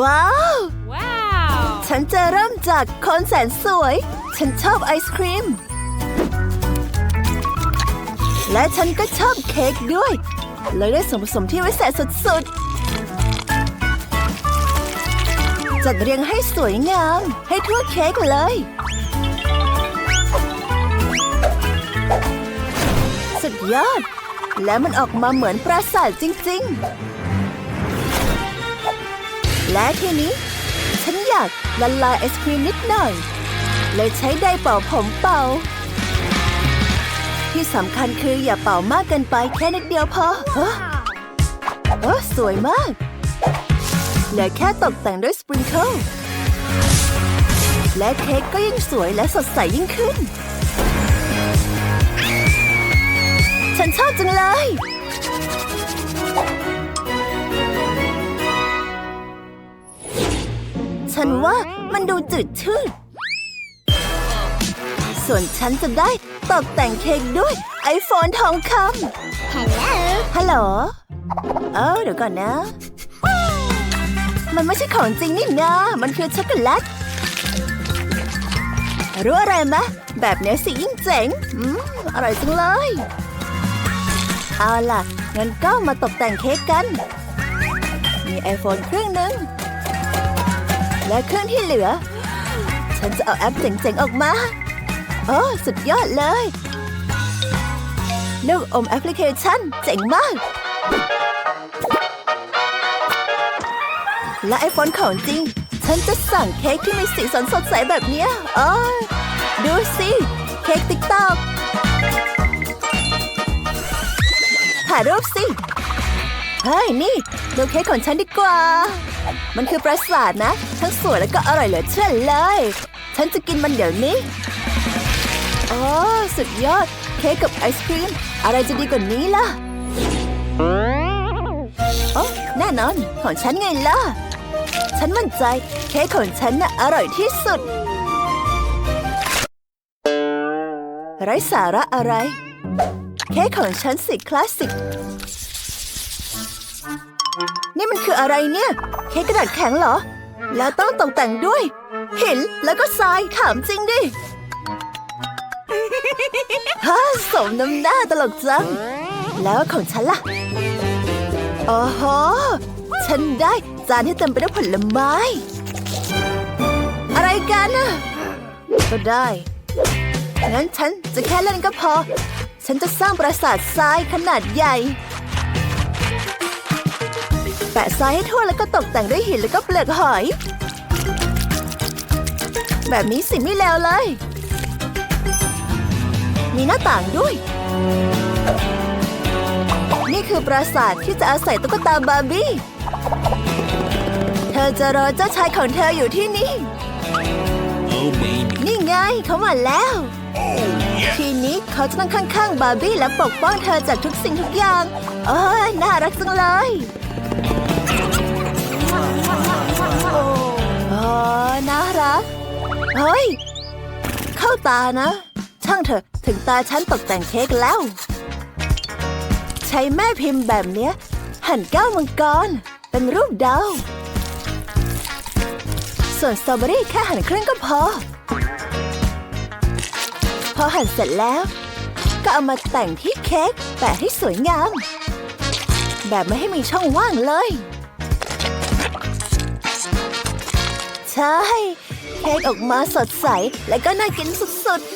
ว้าว Wow! ฉันจะเริ่มจากคนแสนสวย ฉันชอบไอศครีม และฉันก็ชอบเค้กด้วย เลยได้ส่วนผสมที่วิเศษสุดๆ จัดเรียงให้สวยงาม ให้ทั่วเค้กเลย สุดยอด และมันออกมาเหมือนปราสาทจริง ๆ และทีนี้ ฉันอยากละลายไอศครีมนิดหน่อย เลยใช้ไดร์เป่าผมเป่า ที่สำคัญคืออย่าเป่ามากเกินไปแค่นิดเดียวพอเฮ้อเออสวยมาก เหลือแค่ตกแต่งด้วยสปริงเกิลและเค้กก็ยิ่งสวยและสดใสยิ่งขึ้น ฉันชอบจังเลย ฉันว่ามันดูจืดชืด ส่วนฉันจะได้ตกแต่งเค้กด้วยไอโฟนทองคำ Hello! ฮัลโหล เออเดี๋ยวก่อนนะ มันไม่ใช่ของจริงนี่นะ มันคือช็อกโกแลต รู้อะไรไหมแบบเนี้ยสิยิ่งเจ๋ง อืม อร่อยจังเลย เอาล่ะ งั้นก็มาตกแต่งเค้กกัน มีไอโฟนเครื่องหนึ่ง และเครื่องที่เหลือ ฉันจะเอาแอปเจ๋งๆออกมา โอ้สุดยอดเลย ลูกอมแอปพลิเคชันเจ๋งมาก และไอโฟนของจริง ฉันจะสั่งเค้กที่มีสีสันสดใสแบบเนี้ยอ๋อดูสิ เค้กติ๊กตอกถ่ายรูปสิ เฮ้ย นี่ ดูเค้กของฉันดีกว่า มันคือปราสาทนะ ทั้งสวยและก็อร่อยเหลือเชื่อเลย ฉันจะกินมันเดี๋ยวนี้โอ้สุดยอด เค้กกับไอศครีม อะไรจะดีกว่านี้ล่ะโอ้แน่นอน ของฉันไงล่ะ ฉันมั่นใจ เค้กของฉันน่ะอร่อยที่สุด ไร้สาระอะไร เค้กของฉันสิคลาสสิก นี่มันคืออะไรเนี่ย ค้กกระดาษแข็งเหรอ แล้วต้องตกแต่งด้วย หินแล้วก็ทรายถามจริงดิฮ่าสมน้ำหน้าตลกจัง แล้วของฉันล่ะโอ้โหฉันได้จานที่เต็มไปด้วยผลไม้ อะไรกันน่ะ ก็ได้ งั้นฉันจะแค่เล่นก็พอ ฉันจะสร้างปราสาททรายขนาดใหญ่ แปะทรายให้ทั่วแล้วก็ตกแต่งด้วยหินแล้วก็เปลือกหอย แบบนี้สิไม่แล้วเลย มีหน้าต่างด้วย นี่คือปราสาทที่จะอาศัยตุ๊กตาบาร์บี้ เธอจะรอเจ้าชายของเธออยู่ที่นี่ Oh, baby. นี่ไงเขามาแล้วทีนี้เขาจะนั่งข้างๆ บาร์บี้และปกป้องเธอจากทุกสิ่งทุกอย่าง โอ้ยน่ารักจังเลย โอ้น่ารัก เฮ้ย เข้าตานะ ช่างเถอะ ถึงตาฉันตกแต่งเค้กแล้ว ใช้แม่พิมพ์แบบเนี้ย หั่นแก้วมังกร เป็นรูปดาว ส่วนสตรอเบอรี่แค่หั่นครึ่งก็พอ พอหั่นเสร็จแล้ว ก็เอามาแต่งที่เค้กแปะให้สวยงาม แบบไม่ให้มีช่องว่างเลย ใช่ เค้กออกมาสดใส และก็น่ากินสุดๆ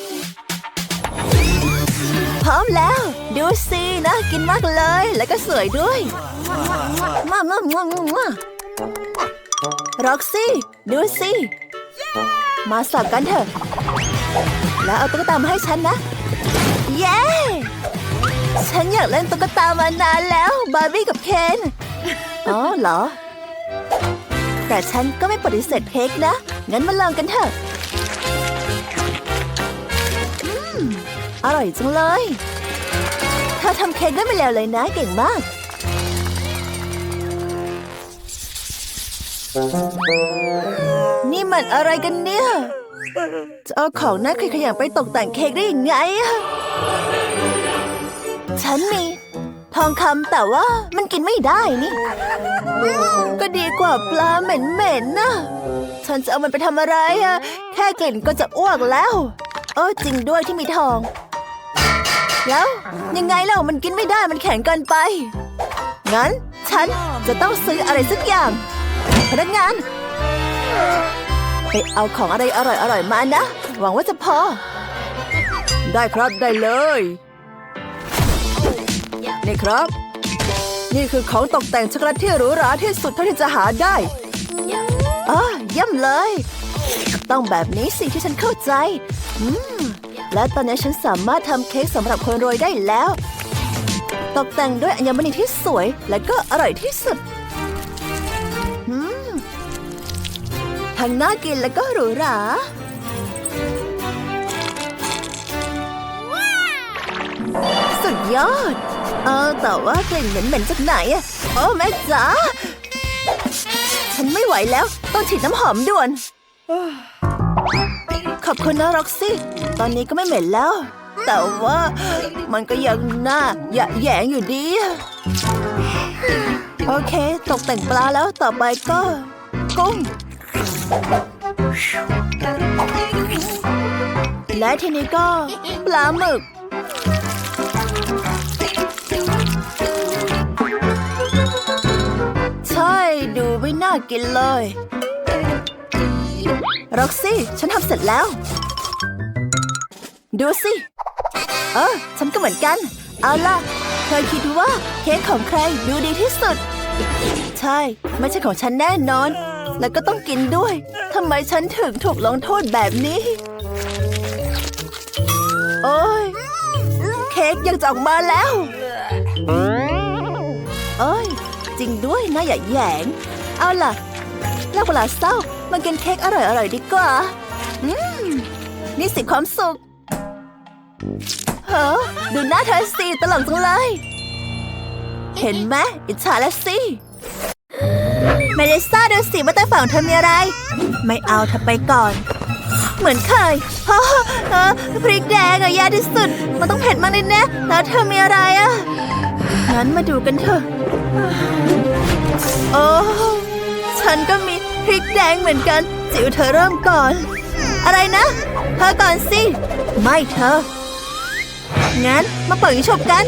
พร้อมแล้ว ดูสินะกินมากเลย แล้วก็สวยด้วยมามามามามาร็อกซี่ ดูสิ มาสับกันเถอะ แล้วเอาตุ๊กตามาให้ฉันนะ เย้ ฉันอยากเล่นตุ๊กตามานานแล้ว บาร์บี้กับเคน อ๋อเหรอ แต่ฉันก็ไม่ปฏิเสธเค้กนะ งั้นมาลองกันเถอะอืมอร่อยจังเลยเธอทำเค้กได้ไม่แล้วเลยนะเก่งมาก นี่มันอะไรกันเนี่ย จะเอาของน่าขยะไปตกแต่งเค้กได้ยังไงอะฉันมี องคำแต่ว่ามันกินไม่ได้นี่ ก็ดีกว่าปลาเหม็นๆนะฉันจะเอามันไปทำอะไรอะแค่กลิ่นก็จะอ้วกแล้วเออจริงด้วยที่มีทอง แล้วยังไงเล่ามันกินไม่ได้มันแข็งเกินไป งั้นฉันจะต้องซื้ออะไรสักอย่าง พนักงาน ไปเอาของอะไรอร่อยๆมานะ หวังว่าจะพอ ได้ครับได้เลย นี่ครับ นี่คือของตกแต่งช็อกโกแลตที่หรูหราที่สุดเท่าที่จะหาได้อ๋อเยี่ยมเลย ต้องแบบนี้สิที่ฉันเข้าใจอืมและตอนนี้ฉันสามารถทำเค้กสำหรับคนรวยได้แล้ว ตกแต่งด้วยอัญมณีที่สวยและก็อร่อยที่สุดอืมทั้งน่ากินและก็หรูหราสุดยอด เออแต่ว่ากลิ่นเหม็นๆจากไหนอะโอ้แม่จ๋าฉันไม่ไหวแล้ว ต้องฉีดน้ำหอมด่วน ขอบคุณนะร็อกซี่ ตอนนี้ก็ไม่เหม็นแล้ว แต่ว่ามันก็ยังหน่าหยะแยงอยู่ดี โอเค ตกแต่งปลาแล้วต่อไปก็กุ้งและทีนี้ก็ปลาหมึก ใช่ ดูไม่น่ากินเลยร็อกซี่ ฉันทำเสร็จแล้ว ดูสิ เออ ฉันก็เหมือนกัน เอาล่ะ เธอคิดว่าเค้กของใครดูดีที่สุด ใช่ ไม่ใช่ของฉันแน่นอน แล้วก็ต้องกินด้วย ทำไมฉันถึงถูกลงโทษแบบนี้ โอ้ย ค้กยังจะออกมาแล้ว เอ้ย จริงด้วยนะอย่าแยง เอาล่ะเลิกเวลาเศร้ามากินเค้กอร่อยๆดีกว่า อืม นี่สิความสุขเฮ้อดูหน้าเธอสิตลกจังเลย เห็นไหมอิจฉาแล้วสิเมลิซ่าดูสิว่าใต้ฝั่งเธอมีอะไร ไม่เอาเธอไปก่อน เหมือนเคยเฮ้อพริกแดงอะแย่ที่สุด มันต้องเผ็ดมากแน่ๆแล้วเธอมีอะไรอะงั้นมาดูกันเถอะ โอ้ ฉันก็มีพริกแดงเหมือนกัน จิ๋วเธอเริ่มก่อน อะไรนะ เธอก่อนสิ ไม่เธอ งั้นมาเปิดยิงฉบกัน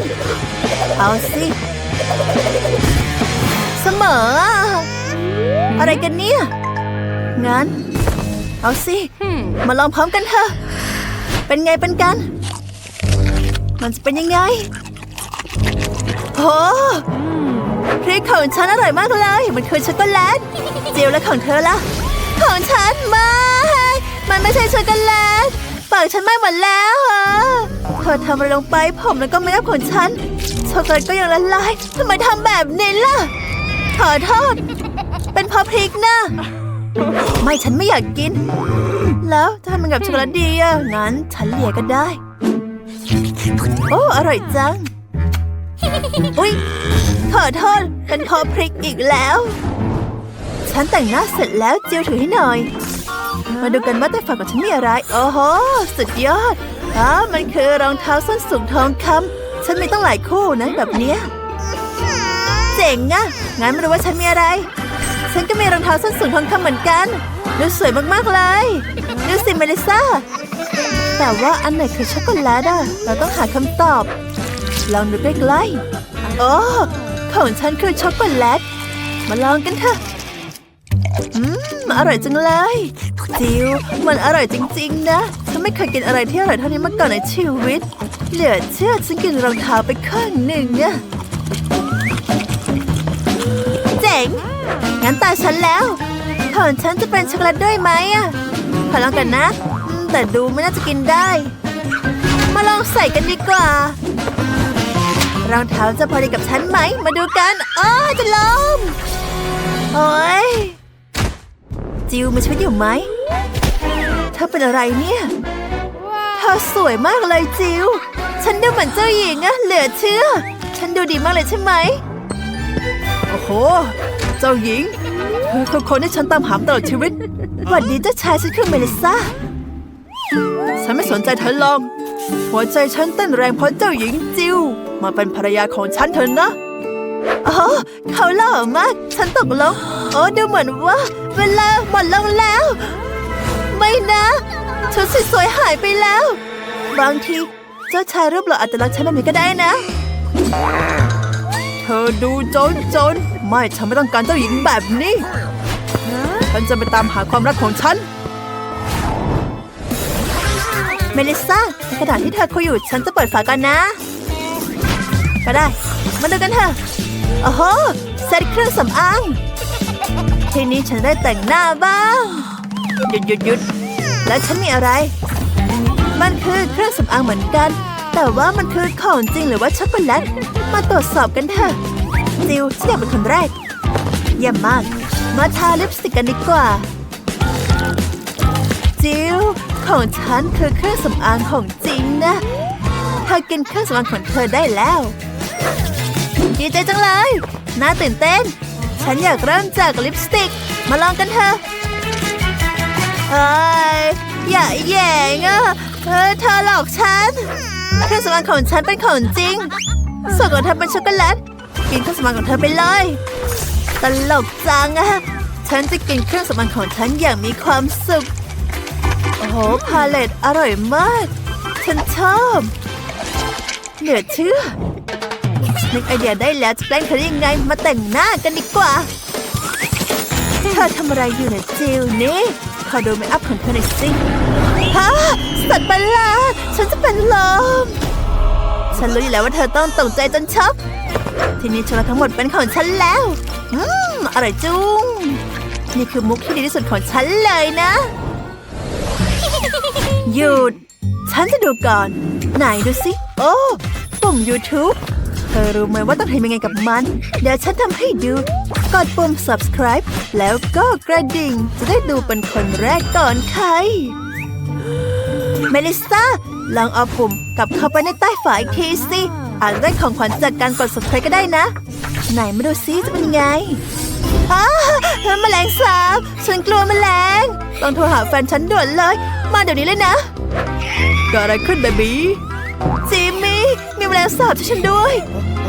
เอาสิ เสมอ อะไรกันเนี่ย งั้น เอาสิ มาลองพร้อมกันเถอะ เป็นไงเป็นกัน มันจะเป็นยังไงโอ้พริกของฉันอร่อยมากเลย มันคือช็อกโกแลต เจลและของเธอล่ะของฉันไม่ มันไม่ใช่ช็อกโกแลตปากฉันไหม้หมดแล้วอะเธอทำอะไรลงไปผมแล้วก็เมคอัพของฉัน ช็อกโกแลตก็ยังละลายทำไมทำแบบนี้ล่ะ ขอโทษ เป็นเพราะพริกนะ ไม่ฉันไม่อยากกิน แล้วถ้ามันกับช็อกโกแลตดีอะงั้นฉันเหลียก็ได้ โอ้ อร่อยจัง อุ๊ยขอโทษเป็นเพราะพริกอีกแล้ว ฉันแต่งหน้าเสร็จแล้วจิวถือให้หน่อย มาดูกันว่าใต้ฝั่งของฉันมีอะไร โอ้โห สุดยอดอ๋อมันคือรองเท้าส้นสูงทองคำฉันมีตั้งหลายคู่นะแบบเนี้ย เจ๋งอะงั้นมาดูว่าฉันมีอะไร ฉันก็มีรองเท้าส้นสูงทองคำเหมือนกันดูสวยมากๆเลยดูสิเมลิซ่า แต่ว่าอันไหนคือช็อกโกแลตอะเราต้องหาคำตอบ ลองดูใกล้ๆโอ้ของฉันคือช็อกโกแลต มาลองกันเถอะอืมอร่อยจังเลยจิวมันอร่อยจริง ๆ นะฉันไม่เคยกินอะไรที่อร่อยเท่านี้มาก่อนในชีวิต เหลือเชื่อฉันกินรองเท้าไปข้างหนึ่งอะเจ๋ง งั้นตาฉันแล้วของฉันจะเป็นช็อกโกแลตด้วยไหมอะขอลองกันนะ แต่ดูไม่น่าจะกินได้ มาลองใส่กันดีกว่ารองเท้าจะพอดีกับฉันไหม มาดูกันอ้อจะล้มโอ้ยจิวมาช่วยอยู่ไหมเธอเป็นอะไรเนี่ยเธอสวยมากเลยจิว ฉันดูเหมือนเจ้าหญิงอะเหลือเชื่อ ฉันดูดีมากเลยใช่ไหมโอ้โห จ้าหญิงเธอคือคนที่ฉันตามหามตลอดชีวิตหวัดดีเจ้าชายฉันคือเมลิซ่าฉันไม่สนใจเธอลอง หัวใจฉันเต้นแรงเพราะเจ้าหญิงจิวมาเป็นภรรยาของฉันเถอะนะอ๋อเขาหล่อมาก ฉันตกลงโอ้ดูเหมือนว่า เวลาหมดลงแล้ว ไม่นะชุดสวยๆหายไปแล้ว บางที เจ้าชายรูปหล่ออาจจะรักฉันแบบนี้ก็ได้นะ เธอดูจนจน ไม่ฉันไม่ต้องการเจ้าหญิงแบบนี้ ฉันจะไปตามหาความรักของฉัน เมลิซ่าในขณะที่เธอคุยอยู่ฉันจะเปิดฝากันนะ ก็ได้ มาดูกันเถอะโอ้โหเซ็ตเครื่องสำอางทีนี้ฉันได้แต่งหน้าบ้างหยุดหยุดหยุดแล้วฉันมีอะไร มันคือเครื่องสำอางเหมือนกัน แต่ว่ามันคือของจริงหรือว่าช็อกโกแลตมาตรวจสอบกันเถอะ จิวฉันอยากเป็นคนแรกเยี่ยมมาก มาทาลิปสติกกันดีกว่า จิวของฉันคือเครื่องสำอางของจริงนะเธอกินเครื่องสำอางของเธอได้แล้วดีใจจังเลย น่าตื่นเต้น ฉันอยากเริ่มจากลิปสติก มาลองกันเถอะเอ้ยอย่าแย่งอะเออเธอหลอกฉัน เครื่องสำอางของฉันเป็นของจริงส่วนของเธอเป็นช็อกโกแลต กินเครื่องสำอางของเธอไปเลย ตลกจังอะฉันจะกินเครื่องสำอางของฉันอย่างมีความสุข โอ้โห พาเลตอร่อยมาก ฉันชอบเหลือเชื่อนึกไอเดียได้แล้วจะแกล้งเธอยังไง มาแต่งหน้ากันดีกว่า เธอทำอะไรอยู่เนี่ยจิวนี่ ขอดูเมคอัพของเธอหน่อยสิฮะสัตว์ประหลาดฉันจะเป็นลม ฉันรู้อยู่แล้วว่าเธอต้องตกใจจนช็อกทีนี้ช็อกโกแลตทั้งหมดเป็นของฉันแล้ว อืมอร่อยจุ้ง นี่คือมุกที่ดีที่สุดของฉันเลยนะ หยุด ฉันจะดูก่อน ไหนดูสิ โอ้ปุ่ม YouTube เธอรู้ไหมว่าต้องทำยังไงกับมัน เดี๋ยวฉันทำให้ดู กดปุ่ม subscribe แล้วก็กระดิ่ง จะได้ดูเป็นคนแรกก่อนใคร เมลิซา ลองเอาปุ่มกลับเข้าไปในใต้ฝาอีกทีสิอาจจะได้ของขวัญจากการกด subscribe ก็ได้นะ ไหนมาดูซิจะเป็นยังไงอ้าแมลงสาบฉันกลัวแมลงต้องโทรหาแฟนฉันด่วนเลย มาเดี๋ยวนี้เลยนะเกิดอะไรขึ้นเบบีจิมมี่มีแมลงสาบช่วยฉันด้วย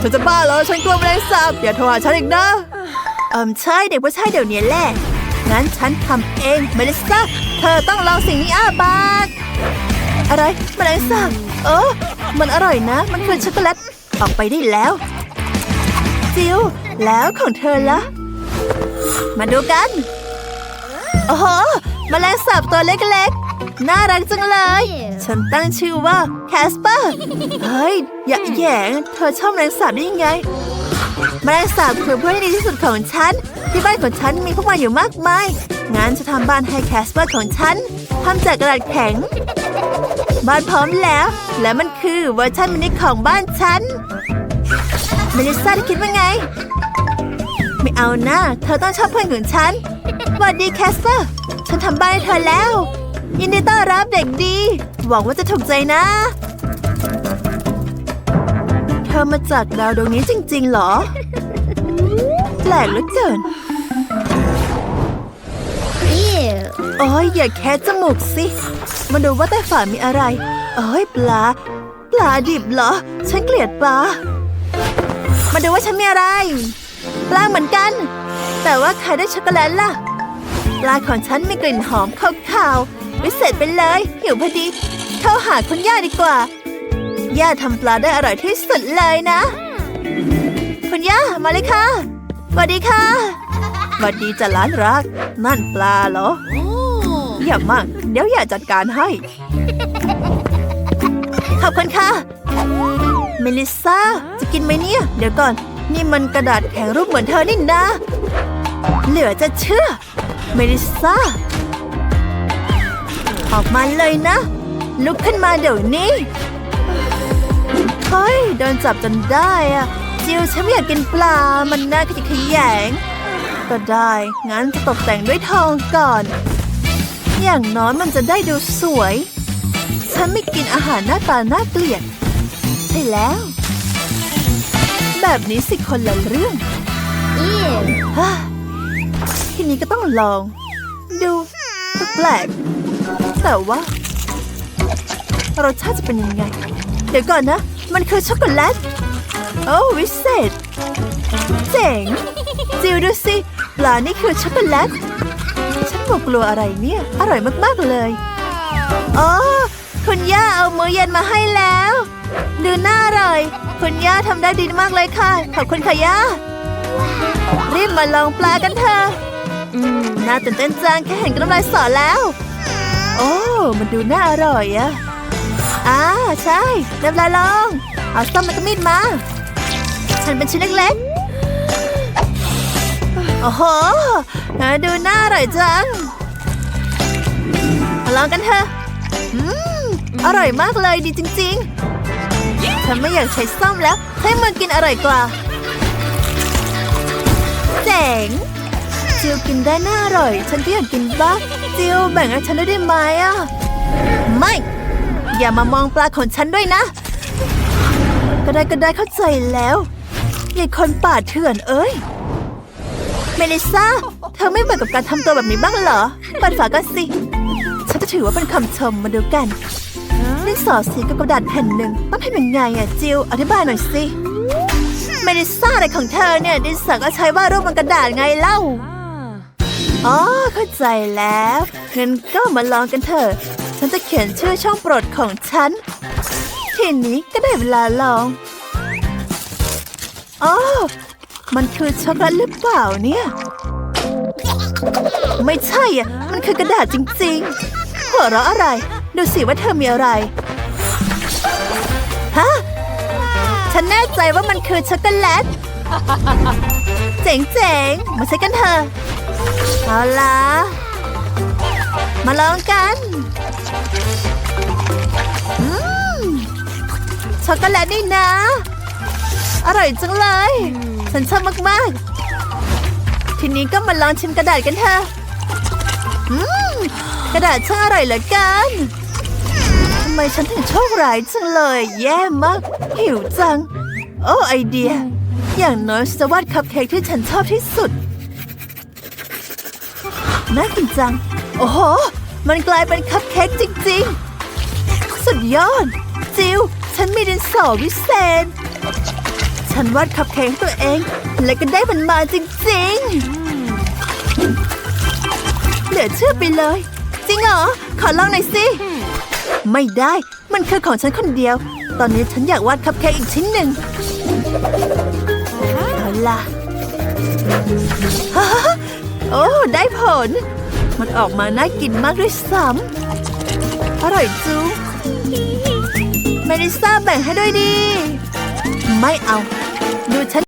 ฉันจะบ้าเหรอฉันกลัวแมลงสาบอย่าโทรหาฉันอีกนะเอิมใช่เด็กผู้ชายเดี๋ยวนี้แหละงั้นฉันทำเองเมลิซ่าเธอต้องลองสิ่งนี้อ้าบาก อะไรแมลงสาบเออ มันอร่อยนะ มันคือช็อกโกแลตออกไปได้แล้ว จิวแล้วของเธอละมาดูกันโอ้โหแมลงสาบตัวเล็กๆ น่ารักจังเลย ฉันตั้งชื่อว่าแคสเปอร์เฮ้ยอย่าแยงเธอชอบแมลงสาบได้ยังไงแมลงสาบคือเพื่อนที่ดีที่สุดของฉัน ที่บ้านของฉันมีพวกมันอยู่มากมายงั้นจะทำบ้านให้แคสเปอร์ของฉันทำจากกระดาษแข็ง บ้านพร้อมแล้ว และมันคือเวอร์ชันมินิของบ้านฉันเมลิซ่าคิดว่าไง ไม่เอานะเธอต้องชอบเพื่อนของฉันสวัสดีแคสเปอร์ ฉันทำบ้านให้เธอแล้ว ยินดีต้อนรับเด็กดี หวังว่าจะถูกใจนะ เธอมาจากดาวดวงนี้จริงๆหรอ แปลกเหลือเกิน โอ้ยอย่าแค่จมูกสิ มาดูว่าใต้ฝามีอะไร โอ้ยปลา ปลาดิบเหรอ ฉันเกลียดปลา มาดูว่าฉันมีอะไร ปลาเหมือนกัน แต่ว่าใครได้ช็อกโกแลตล่ะ ปลาของฉันมีกลิ่นหอมขาวๆวิเศษไปเลยหิวพอดี เข้าหาคุณย่าดีกว่า ย่าทำปลาได้อร่อยที่สุดเลยนะ คุณย่ามาเลยค่ะสวัสดีค่ะ วัสดีจ้ะหล้านรัก นั่นปลาเหรอเยี่ยมมาก เดี๋ยวอย่าจัดการให้ ขอบคุณค่ะ เมลิซ่าจะกินไหมเนี่ย เดี๋ยวก่อน นี่มันกระดาษแข็งรูปเหมือนเธอนี่นะ เหลือจะเชื่อ เมลิซ่าออกมาเลยนะ ลุกขึ้นมาเดี๋ยวนี้ เฮ้ย โดนจับจนได้อะจิวฉันไม่อยากกินปลา มันน่าขยะแขยง ก็ได้ งั้นจะตกแต่งด้วยทองก่อน อย่างน้อยมันจะได้ดูสวย ฉันไม่กินอาหารหน้าตาน่าเกลียดใช่แล้ว แบบนี้สิคนละเรื่องฮ่าทีนี้ก็ต้องลอง ดูแปลกๆแต่ว่ารสชาติจะเป็นยังไง เดี๋ยวก่อนนะ มันคือช็อกโกแลต โอ้วิเศษ เจ๋ง จิวดูสิ ปลานี่คือช็อกโกแลต ฉันบอกกลัวอะไรเนี่ย อร่อยมากๆเลย อ๋อ คุณย่าเอามื้อเย็นมาให้แล้ว ดูน่าอร่อย คุณย่าทำได้ดีมากเลยค่ะ ขอบคุณค่ะย่า รีบมาลองปลากันเถอะอืม น่าตื่นเต้นจังแค่เห็นก็น้ำลายสอแล้ว โอ้ มันดูน่าอร่อยอะอ่าใช่น้ำลายลอง เอาซ่อมแล้วก็มีดมา ฉันเป็นชิ้นเล็ก โอ้โหดูน่าอร่อยจังมาลองกันเถอะอืมอร่อยมากเลยดีจริง ๆ ฉันไม่อยากใช้ซ่อมแล้ว ให้มือกินอร่อยกว่า เจ๋งจิวกินได้น่าอร่อย ฉันก็อยากกินบ้างจิวแบ่งให้ฉันด้วยได้ไหมอะ ไม่ อย่ามามองปลาของฉันด้วยนะ ก็ได้ก็ได้เข้าใจแล้วยายคนป่าเถื่อนเอ้ย เมลิซาเธอไม่เบื่อกับการทำตัวแบบนี้บ้างเหรอเปิดฝากันสิ ฉันจะถือว่าเป็นคำชมมาดูกันดินสอสีกับกระดาษแผ่นหนึ่งต้องทำยังไงอะจิวอธิบายหน่อยสิเมลิซ่าอะไรของเธอเนี่ยดินสอก็ใช้วาดรูปบนกระดาษไงเล่าอ๋อเข้าใจแล้วงั้นก็มาลองกันเถอะฉันจะเขียนชื่อช่องโปรดของฉัน ทีนี้ก็ได้เวลาลองอ๋อ มันคือช็อกโกแลตหรือเปล่าเนี่ย ไม่ใช่อะ มันคือกระดาษจริงๆ หัวเราะอะไร ดูสิว่าเธอมีอะไร ฮะ ฉันแน่ใจว่ามันคือช็อกโกแลต เจ๋งๆ มาใช้กันเถอะ เอาล่ะ มาลองกันช็อกโกแลตนี่นะ อร่อยจังเลย ฉันชอบมากๆ ทีนี้ก็มาลองชิมกระดาษกันเถอะกระดาษช่างอร่อยเหลือเกินทำไมฉันถึงโชคร้ายจังเลย แย่มาก หิวจัง โอ้ไอเดีย อย่างน้อยฉันจะวาดคัพเค้กที่ฉันชอบที่สุด น่ากินจัง โอ้โห มันกลายเป็นคัพเค้กจริงๆ สุดยอด จิว ฉันมีดินสอวิเศษ ฉันวาดคัพเค้กให้ตัวเอง และก็ได้มันมาจริงๆ เหลือเชื่อไปเลย จริงเหรอ ขอลองหน่อยสิ ไม่ได้ มันคือของฉันคนเดียว ตอนนี้ฉันอยากวาดคัพเค้กอีกชิ้นหนึ่งเอาล่ะโอ้ ได้ผล มันออกมาน่ากินมากด้วยซ้ำอร่อยจูเมลิซ่าแบ่งให้ด้วยดี ไม่เอา ดูฉัน